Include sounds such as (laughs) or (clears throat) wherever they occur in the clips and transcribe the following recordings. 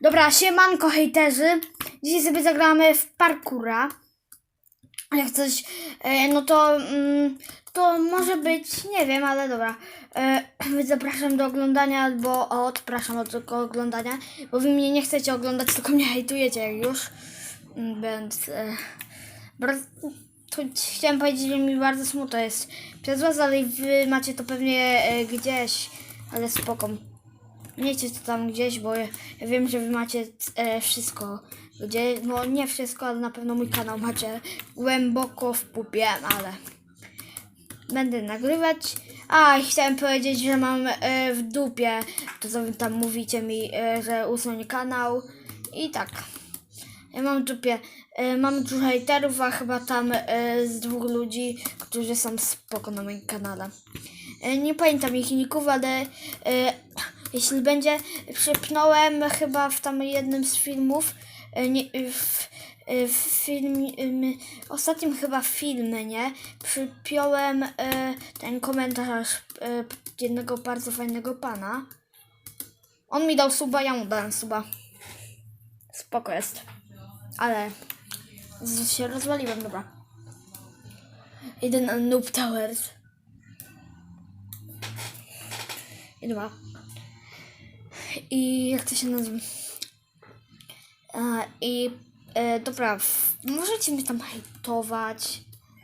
Dobra, siemanko hejterzy. Dzisiaj sobie zagramy w parkura. Jak coś, e, no to, mm, to może być, nie wiem, ale dobra. E, (clears throat) zapraszam do oglądania albo odpraszam od oglądania, bo wy mnie nie chcecie oglądać, tylko mnie hejtujecie jak już. Mm, Więc e, bardzo, chciałem powiedzieć, że mi bardzo smutno jest przez was, ale wy macie to pewnie e, gdzieś, ale spoko. Miejcie to tam gdzieś, bo ja, wiem, że wy macie e, wszystko. Gdzie, no nie wszystko, ale na pewno mój kanał macie głęboko w pupie, ale będę nagrywać. A, chciałem powiedzieć, że mam e, w dupie, to co wy tam mówicie mi, e, że usuń kanał. I tak. Ja mam w dupie, e, mam dużo hejterów, a chyba tam e, z dwóch ludzi, którzy są spoko na moim kanale. E, Nie pamiętam ich ników, ale e, jeśli będzie, przypnąłem chyba w tam jednym z filmów, e, nie, w, e, w film, ostatnim chyba filmie, nie, przypiąłem e, ten komentarz jednego bardzo fajnego pana. On mi dał suba, ja mu dałem suba. Spoko jest. Ale się rozwaliłem, dobra. Idę na Noob Towers. I dwa. I jak to się nazywa? I e, dobra, możecie mnie tam hejtować.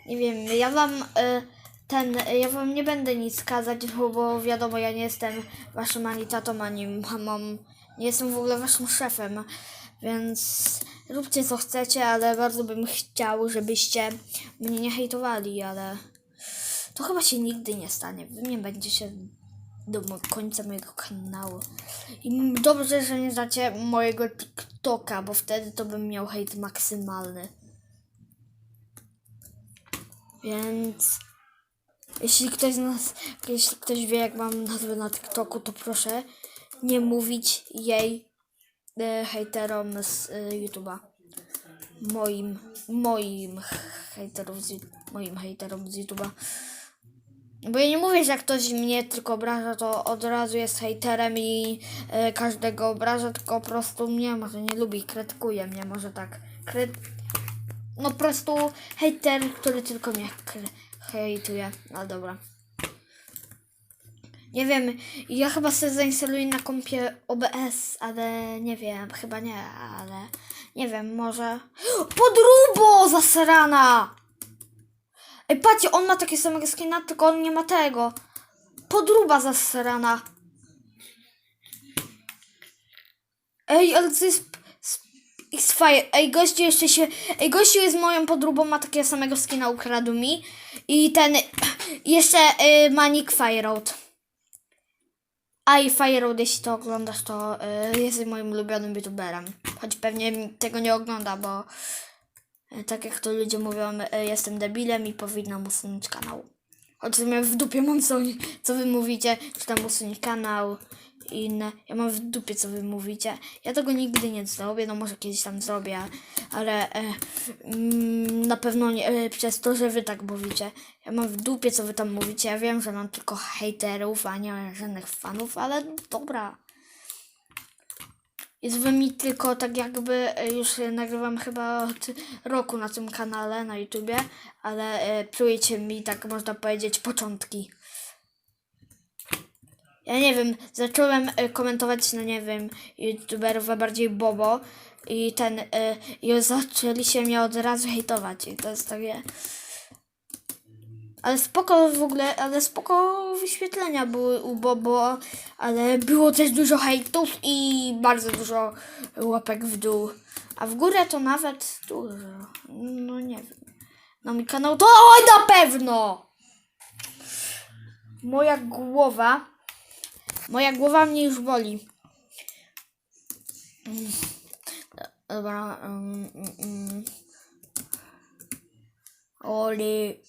Nie wiem, ja wam e, ten, ja wam nie będę nic kazać, bo, wiadomo, ja nie jestem waszym ani tatą, ani mamą. Nie jestem w ogóle waszym szefem, więc róbcie co chcecie, ale bardzo bym chciał, żebyście mnie nie hejtowali, ale to chyba się nigdy nie stanie. Wy nie będziecie do końca mojego kanału. I dobrze, że nie znacie mojego TikToka, bo wtedy to bym miał hejt maksymalny. Więc jeśli ktoś z nas, jeśli ktoś wie jak mam nazwę na TikToku, to proszę nie mówić jej e, hejterom z e, YouTube'a. Moim, moim hejterom z, moim hejterom z YouTube'a. Bo ja nie mówię, że jak ktoś mnie tylko obraża, to od razu jest hejterem i e, każdego obraża, tylko po prostu mnie może nie lubi, krytykuje mnie, może tak. Kry... No po prostu hejter, który tylko mnie hejtuje. No dobra. Nie wiem, ja chyba sobie zainstaluję na kompie OBS, ale nie wiem, chyba nie, ale nie wiem, może... (gasps) Podrubo zasrana! Ej, patrzcie, on ma takie samego skina, tylko on nie ma tego. Podruba zasrana. Ej, ale to jest... X-Fire. Ej, gościu jeszcze się... Ej, gościu jest moją podróbą, ma takiego samego skina, ukradł mi. I ten... (clears throat) Jeszcze y, ma nick Fireout. A i Fireout, jeśli to oglądasz, to y, jest moim ulubionym youtuberem. Choć pewnie tego nie ogląda, bo... E, Tak jak to ludzie mówią, e, jestem debilem i powinnam usunąć kanał. Choć w dupie mam co, co wy mówicie, czy tam usunąć kanał i inne. Ja mam w dupie co wy mówicie. Ja tego nigdy nie zrobię, no może kiedyś tam zrobię, ale e, mm, na pewno nie, e, przez to, że wy tak mówicie. Ja mam w dupie co wy tam mówicie. Ja wiem, że mam tylko hejterów, a nie żadnych fanów, ale dobra. Jest mi tylko tak jakby e, już e, nagrywam chyba od roku na tym kanale na YouTubie, ale e, psujecie mi tak można powiedzieć początki. Ja nie wiem, zacząłem komentować no nie wiem YouTuberów, bardziej Bobo i ten i zaczęli się mnie od razu hejtować i to jest takie ale spoko w ogóle, ale spoko wyświetlenia były u Bobo, ale było też dużo hejtów i bardzo dużo łapek w dół. A w górę to nawet dużo. No nie wiem. Na mój kanał to oj na pewno! Moja głowa. Moja głowa mnie już boli. Mm. Dobra. Um, um, um. Oli.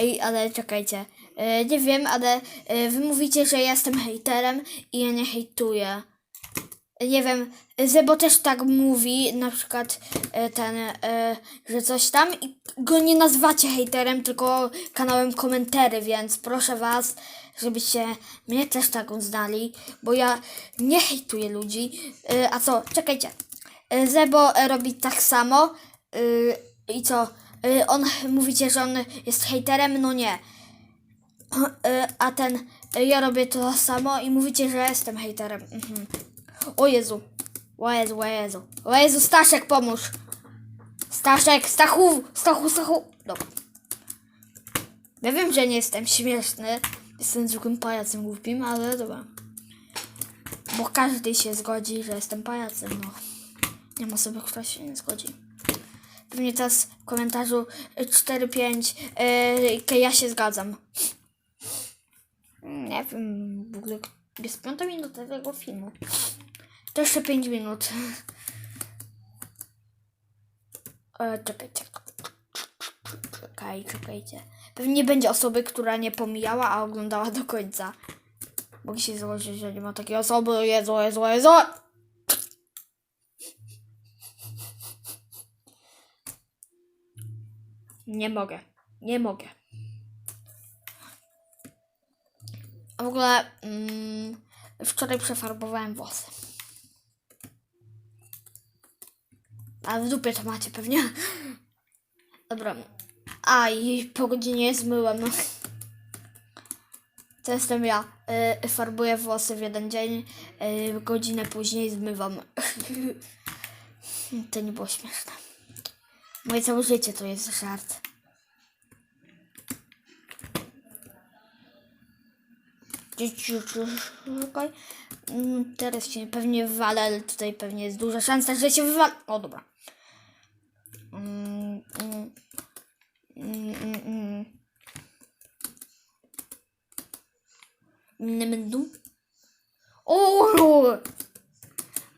Ej, ale czekajcie. E, nie wiem, ale e, wy mówicie, że ja jestem hejterem i ja nie hejtuję. nie wiem, Zebo też tak mówi, na przykład e, ten, e, że coś tam i go nie nazywacie hejterem, tylko kanałem komentary, więc proszę was, żebyście mnie też tak uznali, bo ja nie hejtuję ludzi. E, a co, czekajcie, E, Zebo e, robi tak samo e, i co, E, on, mówicie, że on jest hejterem? No nie. E, A ten, e, ja robię to samo i mówicie, że jestem hejterem. Mhm. O Jezu. O Jezu, o Jezu. O Jezu, Staszek, pomóż. Staszek, Stachu, Stachu, Stachu. Dobra. Ja wiem, że nie jestem śmieszny. Jestem zwykłym pajacem głupim, ale dobra. Bo każdy się zgodzi, że jestem pajacem, no. Nie ma osoby, która się nie zgodzi. Pewnie teraz w komentarzu y, 4-5 yy, ja się zgadzam. Nie wiem, w ogóle jest piąta minuta tego filmu. To jeszcze 5 minut. (laughs) E, czekajcie. Czekaj, czekajcie. Pewnie nie będzie osoby, która nie pomijała, a oglądała do końca. Mogę się założyć, że nie ma takiej osoby. Jezu, Jezu, Jezu! Nie mogę. Nie mogę. A w ogóle mm, wczoraj przefarbowałem włosy. A w dupie to macie pewnie. (laughs) Dobra. A i po godzinie zmyłem. To jestem ja. Y, farbuję włosy w jeden dzień. Y, godzinę później zmywam. (laughs) to nie było śmieszne. Moje całe życie to jest żart. Czekaj. Mm, Teraz się pewnie wywalę, ale tutaj pewnie jest duża szansa, że się wywalę. O, dobra. Mm, mm. Mm, dum. O!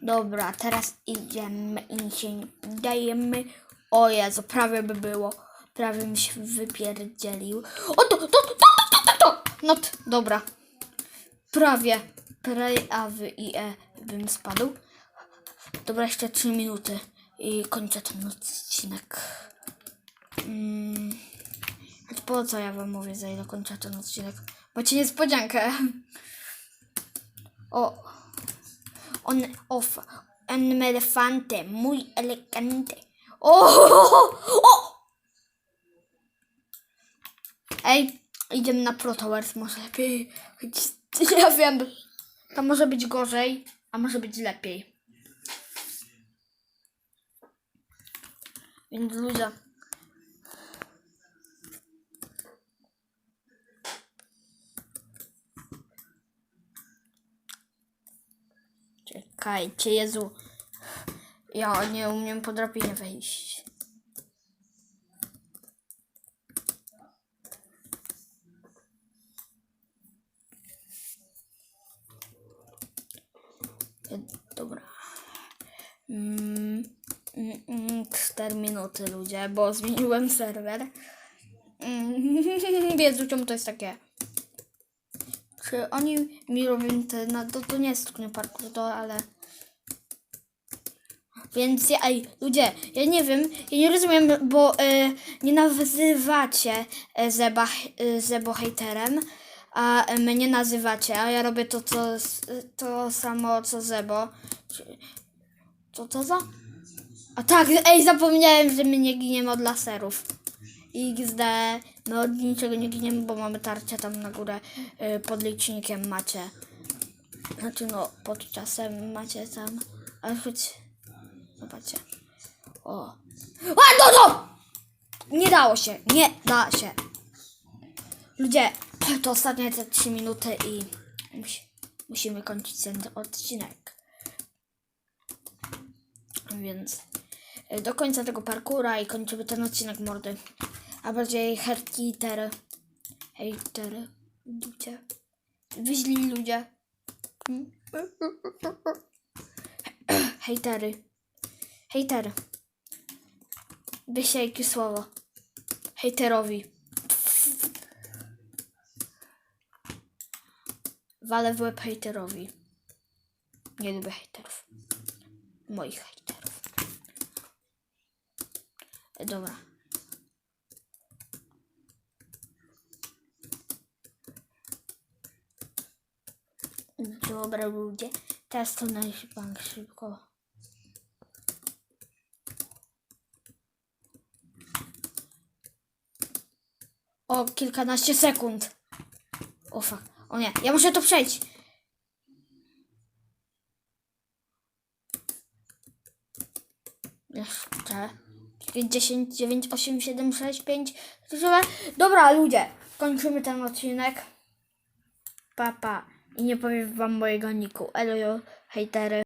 Dobra, teraz idziemy i się nie dajemy. O Jezu, prawie by było. Prawie mi się wypierdzielił. O, to, to, to, to, to, to, to. Not, dobra. Prawie. Prawie i e bym spadł. Dobra, jeszcze 3 minuty i kończę ten odcinek. Mm. Choć Po co ja wam mówię, za ile kończę ten odcinek? Macie niespodziankę. O. On off. Un elefante muy elegante. O! o! Ej, idziemy na Protowers, może lepiej. Choć (laughs) Ja wiem, to może być gorzej, a może być lepiej. Więc ludzie. Czekajcie, Jezu. Ja nie umiem po drabinie wejść. Dobra. Mm, mm, mm, 4 minuty ludzie, bo zmieniłem serwer. Mm, (laughs) Wiedzą czemu to jest takie. Czy oni mi robią te, no to, to nie jest tylko parkour, to ale... Więc ja, ej, ludzie, ja nie wiem, ja nie rozumiem, bo y, nie nazywacie y, Zeba, y, Zebo hejterem, a mnie nazywacie, a ja robię to, co, to samo co Zebo. Co to za? A tak, ej, zapomniałem, że my nie giniemy od laserów. XD, my od niczego nie giniemy, bo mamy tarczę tam na górę y, pod licznikiem macie. Znaczy no, pod czasem macie tam, ale choć, zobaczcie. O. A, no, no! Nie dało się, nie da się. Ludzie, to ostatnie te 3 minuty i musi, musimy kończyć ten odcinek. Więc y, do końca tego parkura i kończymy ten odcinek mordy. A bardziej hatery. Hatery. Ludzie. Wyźli ludzie. Hmm? (clears throat) Hejtery. Hejtery. Wyślij jakieś słowo. Hejterowi. Walę w łeb hejterowi. Nie lubię hejterów. moich hejterów. E, Dobra. Dobra ludzie, teraz to na bank szybko. O kilkanaście sekund. O fuck. O nie, ja muszę to przejść. Jeszcze. 10, 9, 8, 7, 6, 5. Dobra, ludzie, kończymy ten odcinek. Papa. I nie powiem wam mojego niku. Elo, hejtery.